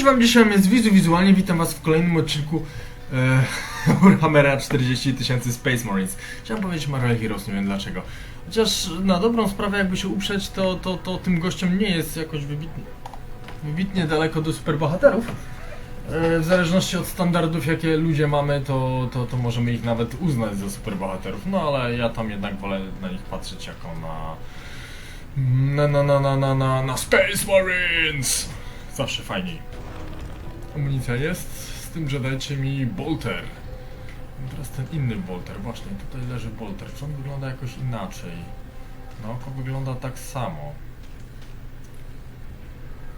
Cześć wam, dzisiaj jest Wizu Wizualnie, witam was w kolejnym odcinku e, Warhammera 40 tysięcy Space Marines. Chciałem powiedzieć Marvel Heroes, nie wiem dlaczego. Chociaż na dobrą sprawę jakby się uprzeć, to, to, to tym gościom nie jest jakoś wybitnie, wybitnie daleko do superbohaterów. E, w zależności od standardów jakie ludzie mamy, to, to, to możemy ich nawet uznać za superbohaterów. No ale ja tam jednak wolę na nich patrzeć jako na... Na, na, na, na, na, na, na Space Marines! Zawsze fajniej. Amunicja jest, z tym, że dajcie mi bolter. I Teraz ten inny bolter, właśnie tutaj leży bolter. Czy on wygląda jakoś inaczej? Na oko wygląda tak samo.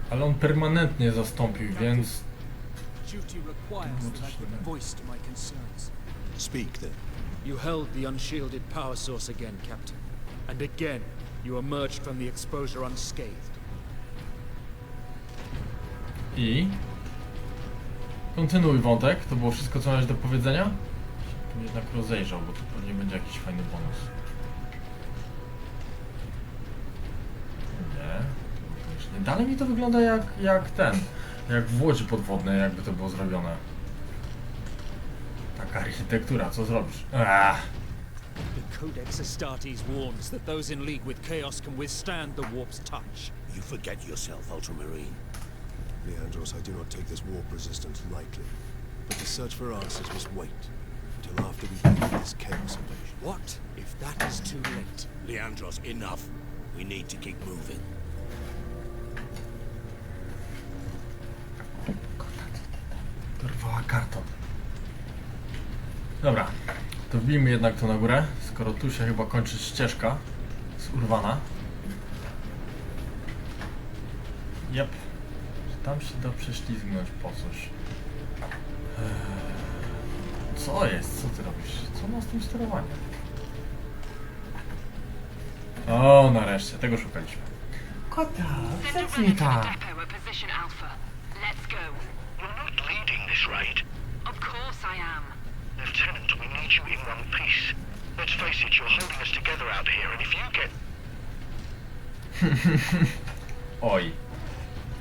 Ale on permanentnie zastąpił, więc. Speak then. You held the unshielded power source again, Captain. And again, you emerged from the exposure unscathed. i... Kontynuuj wątek, to było wszystko co miałeś do powiedzenia? Tu jednak rozejrzał, bo tu pewnie będzie jakiś fajny bonus. Nie, to już nie. Dalej mi to wygląda jak, jak ten, jak w łodzi podwodnej jakby to było zrobione. Taka architektura, co zrobisz? Ach. The Codex Astartes warns that those in league with Chaos can withstand the warp's touch. You forget yourself, Ultramarine. Leandros, I do not take this warp resistance lightly. But the search for answers must wait until after we defeat this chaos invasion. What if that is too late? Leandros, enough. We need to keep moving. Dorwała karton. Dobra, to wbijmy jednak to na górę, skoro tu się chyba kończy ścieżka z urwana. Jep. Tam się da prześlizgnąć po coś. Eee, Co jest? Co ty robisz? Co ma z tym sterowaniem? O, nareszcie, tego szukaliśmy. Kota, zacznij tak. You're not leading this raid. Of course I am. Lieutenant, we need you in one piece. Let's face it, you're holding us together out here, and if you get... Oj.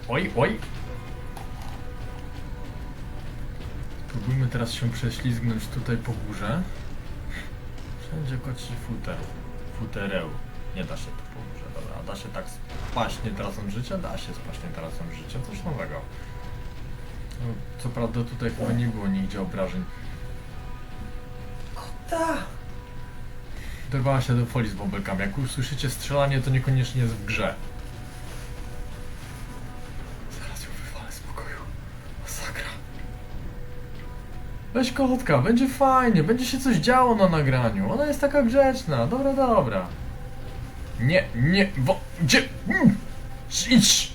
Oj, oj. Próbujmy teraz się prześlizgnąć tutaj po górze. Wszędzie koci futer. Futereł. Nie da się tu po górze, dobra. Da się tak spaść nie tracąc życia? Da się spaść nie tracąc życia. Coś nowego. No, co prawda tutaj chyba nie było nigdzie obrażeń. Kota! Dorwała się do folii z bąbelkami. Jak usłyszycie strzelanie, to niekoniecznie jest w grze. Weź kotka, będzie fajnie, będzie się coś działo na nagraniu. Ona jest taka grzeczna. Dobra, dobra. Nie, nie, wo, gdzie? Mm. Idź!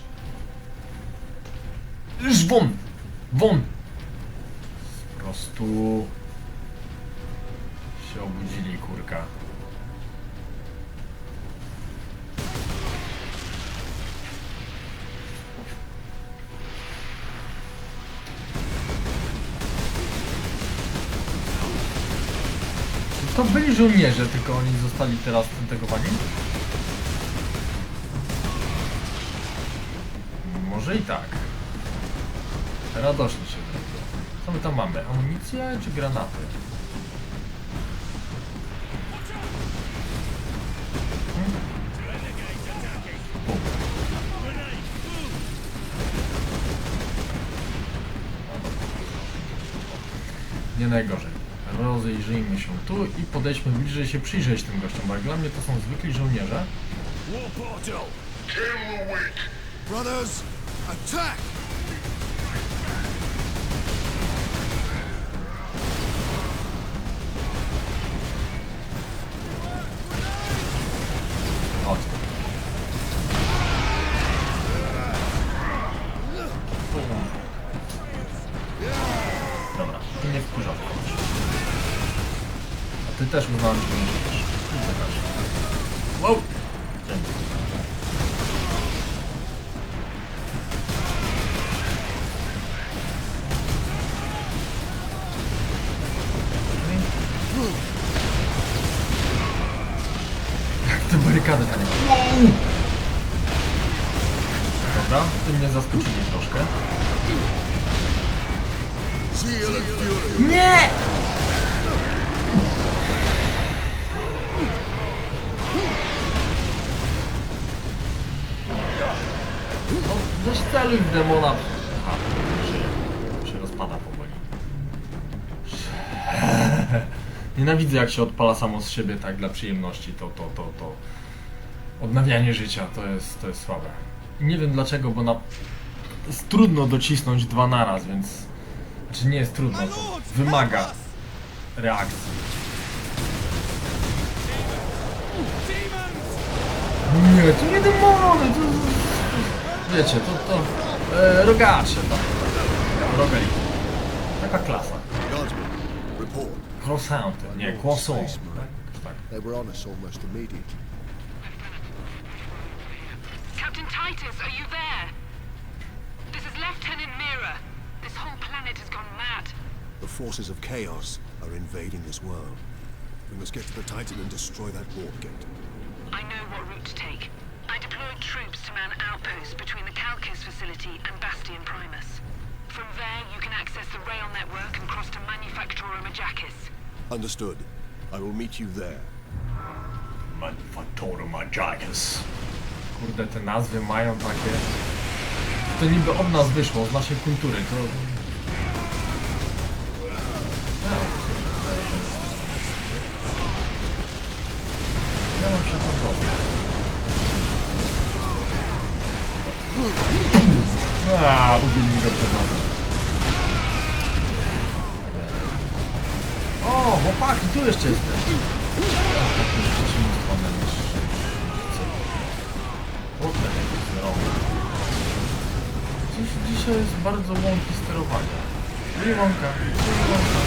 Już won! Won! Po prostu... się obudzili, kurka. To byli żołnierze, tylko oni zostali teraz zintegrowani? Może i tak. Radośnie się zrobiło. Co my tam mamy? Amunicję czy granaty? Hmm? Nie najgorzej. Rozejrzyjmy się tu i podejdźmy bliżej się przyjrzeć tym gościom, bo jak dla mnie to są zwykli żołnierze. Brothers, attack! Ty też uznałem, że nie żyjesz. Wow! Dzięki. Nienawidzę jak się odpala samo z siebie tak dla przyjemności. To, to, to, to. Odnawianie życia to jest, to jest słabe. Nie wiem dlaczego, bo na... jest trudno docisnąć dwa naraz, więc... Znaczy nie jest trudno, to wymaga reakcji. Nie, to nie demony, to... Wiecie, to, to... E, rogacze, tak. Rogali. Taka klasa. Guardsman, report. Croissant, nie, croissant. Space Marine. Tak, tak. They were on us almost immediately. Captain Titus, are you there? This is Lieutenant Mira. This whole planet has gone mad. The forces of chaos are invading this world. We must get to the Titan and destroy that warp gate. I know what route to take. I deployed troops to man outposts between the Calcus facility and Bastion Primus. From there, you can access the rail network and cross to Manufactura Majakis. Understood. I will meet you there. Manufactory Majakas. Kurde, te nazwy mają takie... To niby od nas wyszło, z naszej kultury, to... Ja mam dobrze. Aaa, mi go przed chłopaki, tu jeszcze jesteś. Dziś, dzisiaj jest bardzo łąki sterowania. Nie łąka, nie łąka.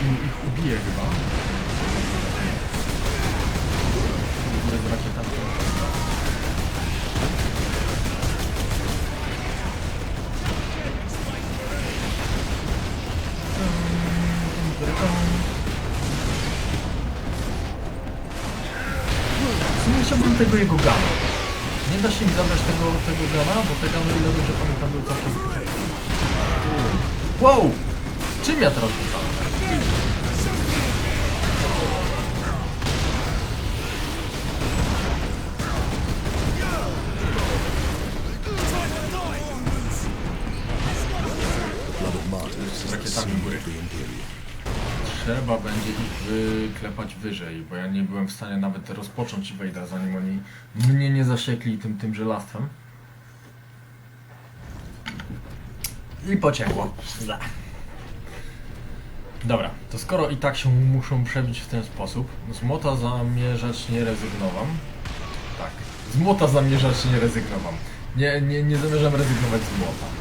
Im- im ich ubije chyba. Sumie chciałbym tego jego gana. Nie da się mi zabrać tego, tego gana, bo te gany, ile dobrze pamiętam, były całkiem... Wow! Czym ja teraz wyżej, bo ja nie byłem w stanie nawet rozpocząć Wejda, zanim oni mnie nie zasiekli tym, tym żelastwem. I pociekło. Źle. Dobra, to skoro i tak się muszą przebić w ten sposób, z młota zamierzać nie rezygnowam. Tak, z młota zamierzać nie rezygnowam. Nie, nie, nie zamierzam rezygnować z młota.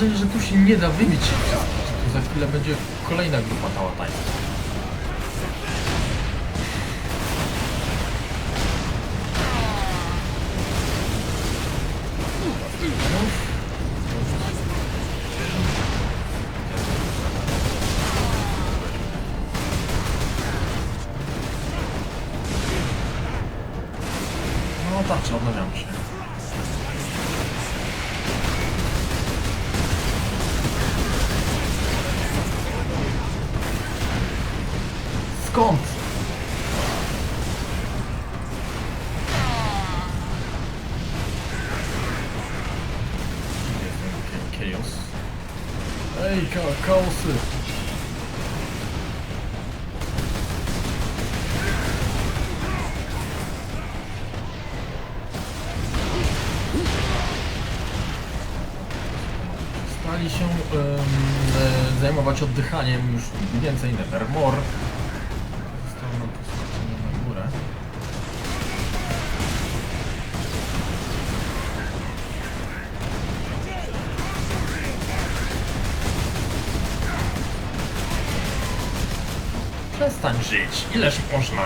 Wrażenie, że tu się nie da wybić. Za chwilę będzie kolejna grupa tałatańców. Skąd? Chaos? Ej, ka chaosy! Stali się e, zajmować oddychaniem już więcej Nevermore. Przestań żyć, ileż można?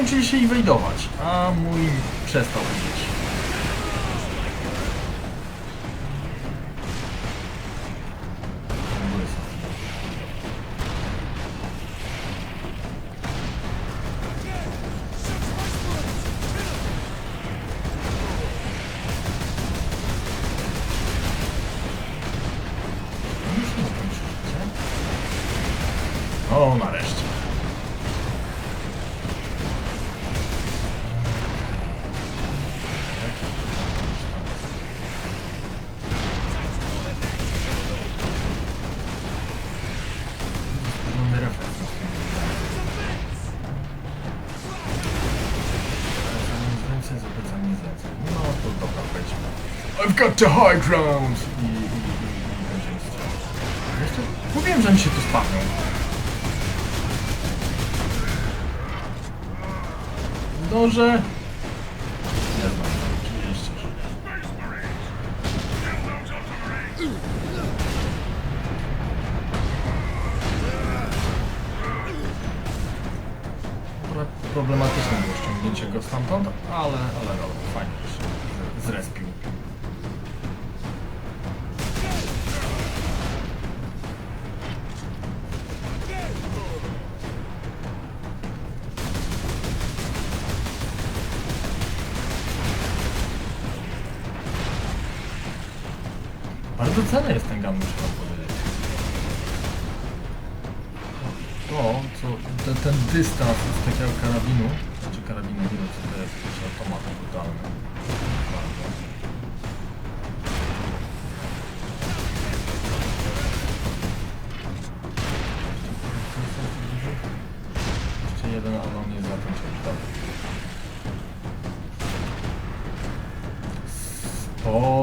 Nauczyli się inwajdować, a mój przestał widzieć. O, nareszcie. The high ground! I, i, i. Jeszcze mówiłem, że oni się tu spadną. Zdążę. Nie znam, Problematyczne było ściągnięcie go stamtąd, ale, ale dobra, fajnie się zrespił.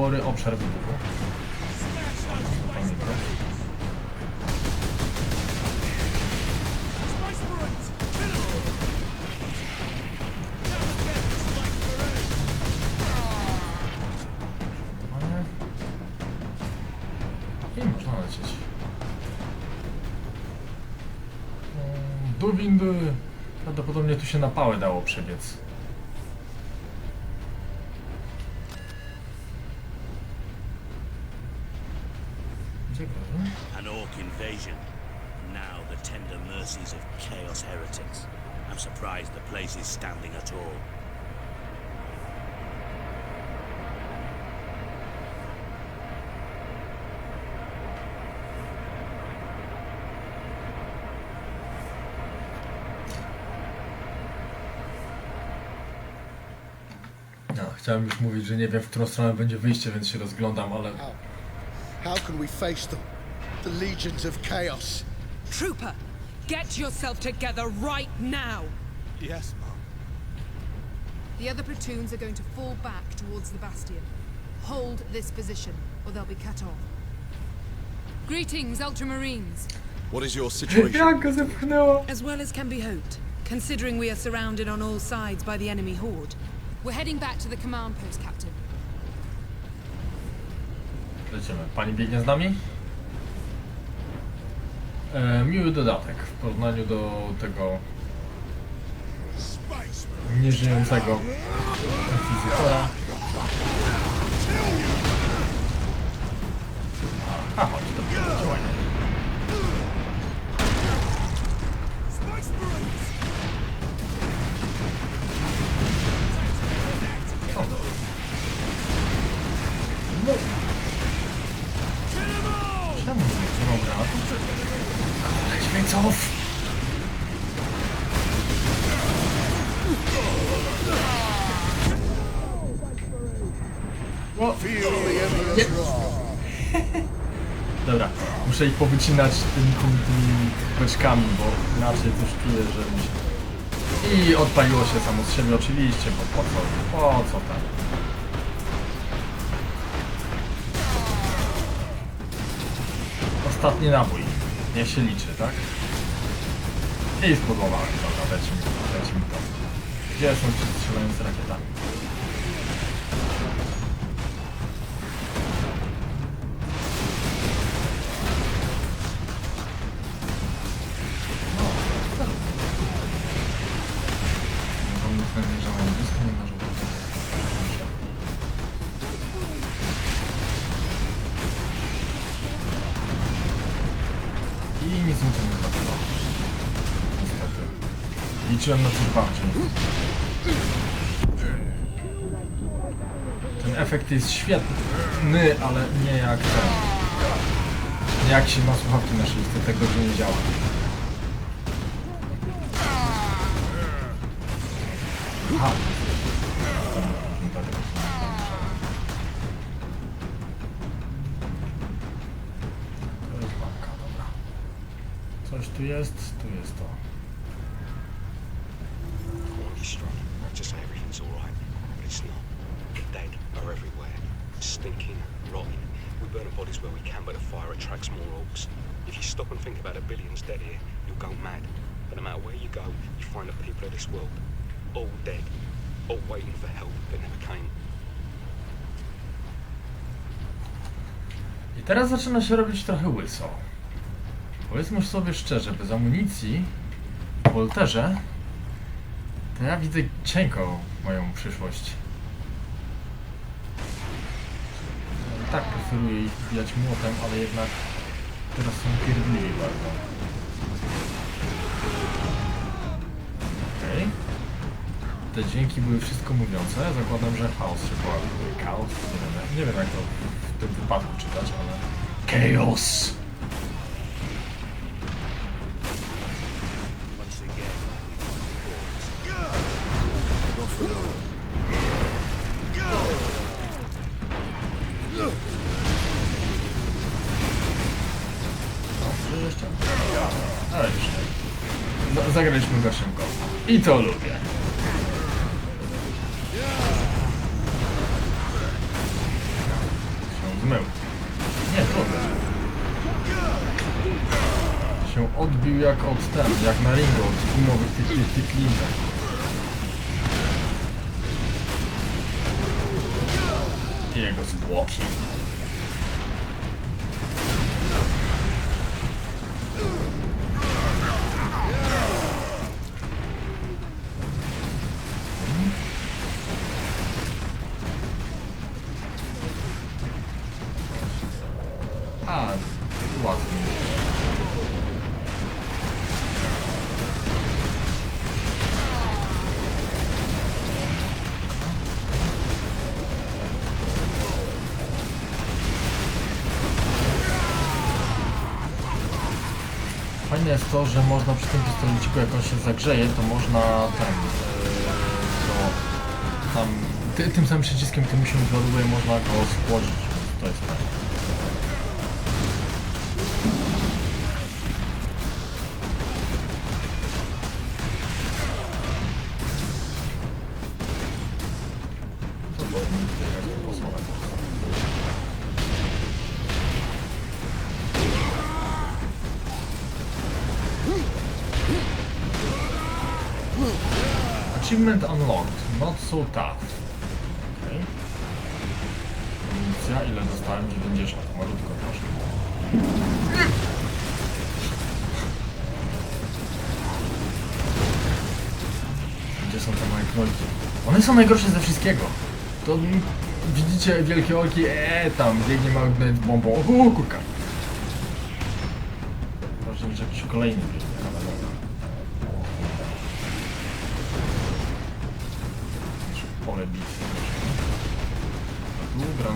Spory obszar wybuchu. Nie można lecieć. Mm, Do windy. Prawdopodobnie tu się na pałę dało przebiec. Ciekawe. An orc invasion. Now the tender mercies of Chaos heretics. I'm surprised the place is standing at all. No, chciałem już mówić, że nie wiem, w którą stronę będzie wyjście, więc się rozglądam, ale How? Can we face them? The legions of chaos. Trooper, get yourself together right now! Yes, Mom. The other platoons are going to fall back towards the bastion. Hold this position, or they'll be cut off. Greetings, Ultramarines. What is your situation? Jak go zepchnęło? As well as can be hoped, considering we are surrounded on all sides by the enemy horde. We're heading back to the command post, Captain. Lecimy. Pani biegnie z nami? E, miły dodatek w porównaniu do tego nieżyjącego inkwizytora. A, chodź, to działanie. Czemu nie granatu? Ale dźwięców! O, nie. Dobra, muszę ich powycinać tymi, tymi beczkami, bo inaczej coś czuję, że mi się... I odpaliło się samo z siebie oczywiście, bo po co, po co tak? Ostatni nabój. Niech się liczy, tak? I spudłowałem, dobra, leci mi, leci mi to. Gdzie są ci strzelający rakietami? Liczyłem na coś bardziej. Ten efekt jest świetny, ale nie jak ten. Jak się ma słuchawki na szyjce, tego nie działa. Aha. Coś tu jest, tu jest to. Quality strong. Not to say everything's alright, but it's not. The dead are everywhere. Stinking, rotting. We burn the bodies where we can, but the fire attracts more orcs. If you stop and think about the billions dead here, you'll go mad. But no matter where you go, you find the people of this world. All dead. All waiting for help that never came. I teraz zaczyna się robić trochę łyso. Powiedzmy sobie szczerze, bez amunicji w Wolterze to ja widzę cienko moją przyszłość. Tak preferuję ich wbijać młotem, ale jednak teraz są pierdliwi bardzo. Okej. Te dźwięki były wszystko mówiące. Zakładam, że chaos się pojawił. Chaos? Nie wiem, nie wiem jak to w tym wypadku czytać, ale... Chaos! Ale już. Z- Zagraliśmy go szybko. I to lubię. Się zmył. Trudno. Się odbił jak od ten, jak na ringu, od gumowych tych, tych, tych linek. Jego zwłoki. Fajne jest to, że można przy tym pistoleciku, jak on się zagrzeje, to można yy, to tam, ty, tym samym przyciskiem, którym się wyładuje, można go schłodzić. To jest fajne. Tough. Okay. Amunicja, ile dostałem? 90. Malutko proszę. Gdzie są te No, one są najgorsze ze wszystkiego. To widzicie wielkie orki, eee, tam biegnie magnet bombą. O, kurka. Ważne, że jakiś kolejny biegnie,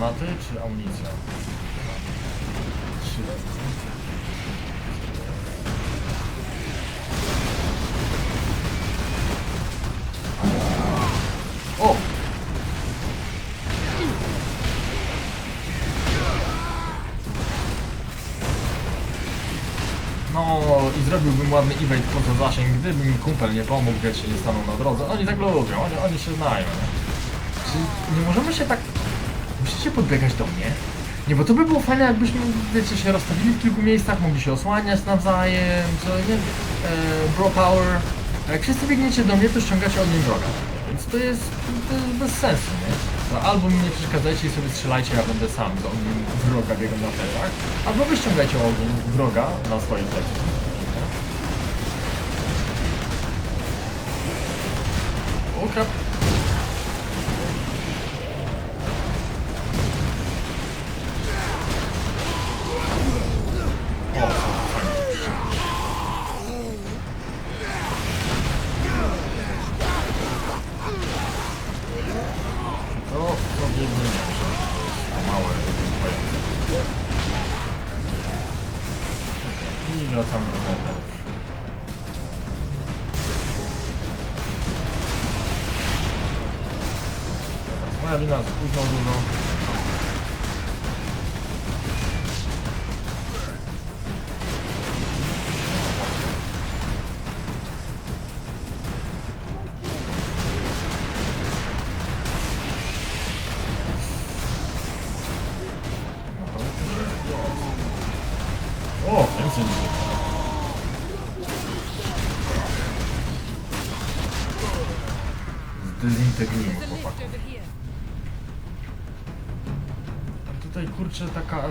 granaty czy amunicja? Trzy. O! No i zrobiłbym ładny event poza zasięg, gdyby mi kumpel nie pomógł, wiecie, nie stanął na drodze. Oni tak lubią, oni, oni się znają? Czy nie możemy się tak... Musicie podbiegać do mnie? Nie, bo to by było fajne, jakbyśmy, wiecie, się rozstawili w kilku miejscach, mogli się osłaniać nawzajem, co nie? E, bro power. A jak wszyscy biegniecie do mnie, to ściągacie ogień wroga. Więc to jest, to jest bez sensu, nie? Albo mi nie przeszkadzajcie i sobie strzelajcie, ja będę sam ogniem wroga biegał na plecach, albo wy ściągajcie ogień wroga na swoje plecy. O krap. Jest małe. I wracamy do tego. Moja wina, za późno dużo.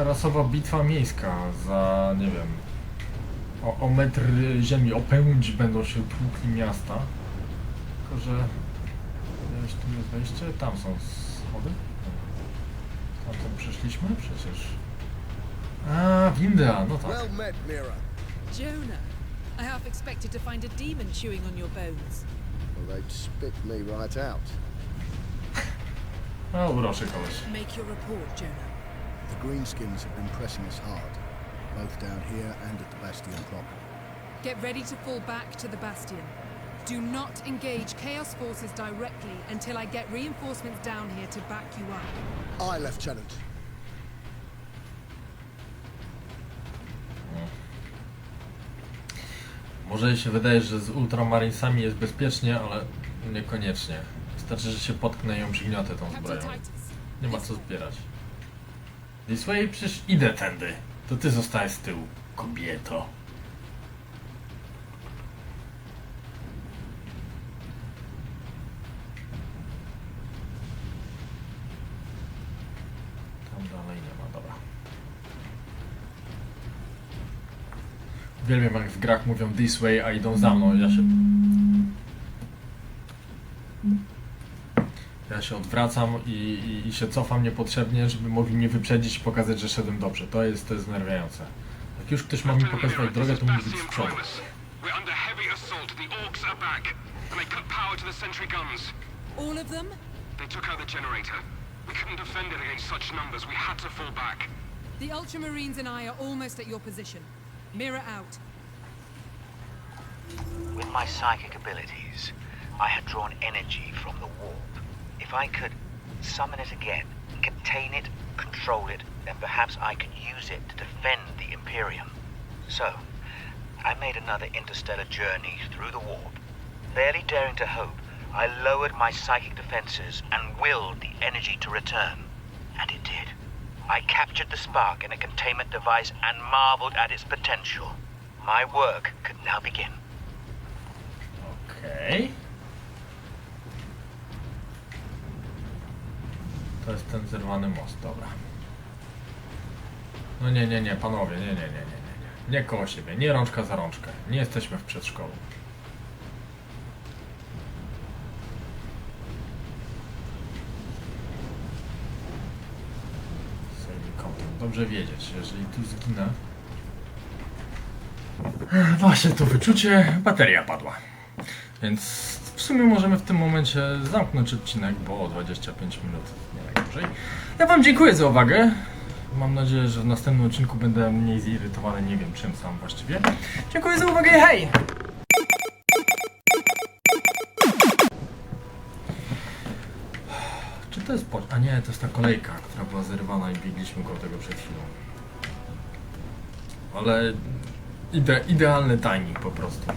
Rasowa bitwa miejska za, nie wiem, o, o metr ziemi, o pędź będą się tłukli miasta. Tylko, że gdzieś tu jest wejście, tam są schody. Tamtąd przeszliśmy przecież. A, winda, no tak. Well met, Mira. Jonah, I half expected to find a demon chewing on your bones. Well, they'd spit me right out. No, uroczy koleś. Make your report, Jonah. The Greenskins have been pressing us hard, both down here and at the Bastion proper. Get ready to fall back to the Bastion. Do not engage Chaos forces directly until I get reinforcements down here to back you up. Aye, Lieutenant. Może się wydaje, że z Ultramarinesami jest bezpiecznie, ale niekoniecznie. Wystarczy, że się potknę i ją przygniotę tą zbroją. Nie ma co zbierać. This way? Przecież idę tędy. To ty zostałeś z tyłu, kobieto. Tam dalej nie ma, dobra. Uwielbiam jak w grach mówią this way, a idą za mną. Ja się... Ja się odwracam i, i, i się cofam niepotrzebnie, żeby mogli mnie wyprzedzić i pokazać, że szedłem dobrze. To jest, to jest znerwiające. Jak już ktoś ma mi pokazywać drogę, to musi być z przodu. They cut power to the sentry guns. All of them? They took out the generator. We couldn't defend it against such numbers. We had to fall back. The Ultramarines and I are almost at your position. Mirror out. With my psychic abilities, I had drawn energy from the warp. If I could summon it again, contain it, control it, then perhaps I could use it to defend the Imperium. So, I made another interstellar journey through the warp. Barely daring to hope, I lowered my psychic defenses and willed the energy to return. And it did. I captured the spark in a containment device and marveled at its potential. My work could now begin. Okej. To jest ten zerwany most, dobra. No nie, nie, nie, panowie, nie, nie, nie, nie, nie. Nie, nie koło siebie, nie rączka za rączkę. Nie jesteśmy w przedszkolu. Dobrze wiedzieć, jeżeli tu zginę. Właśnie to wyczucie, bateria padła. Więc sumie możemy w tym momencie zamknąć odcinek, bo 25 minut nie najdłużej. Ja Wam dziękuję za uwagę. Mam nadzieję, że w następnym odcinku będę mniej zirytowany, nie wiem czym sam właściwie. Dziękuję za uwagę, hej! Czy to jest po... A nie, to jest ta kolejka, która była zerwana i biegliśmy koło tego przed chwilą. Ale ide, idealny timing po prostu.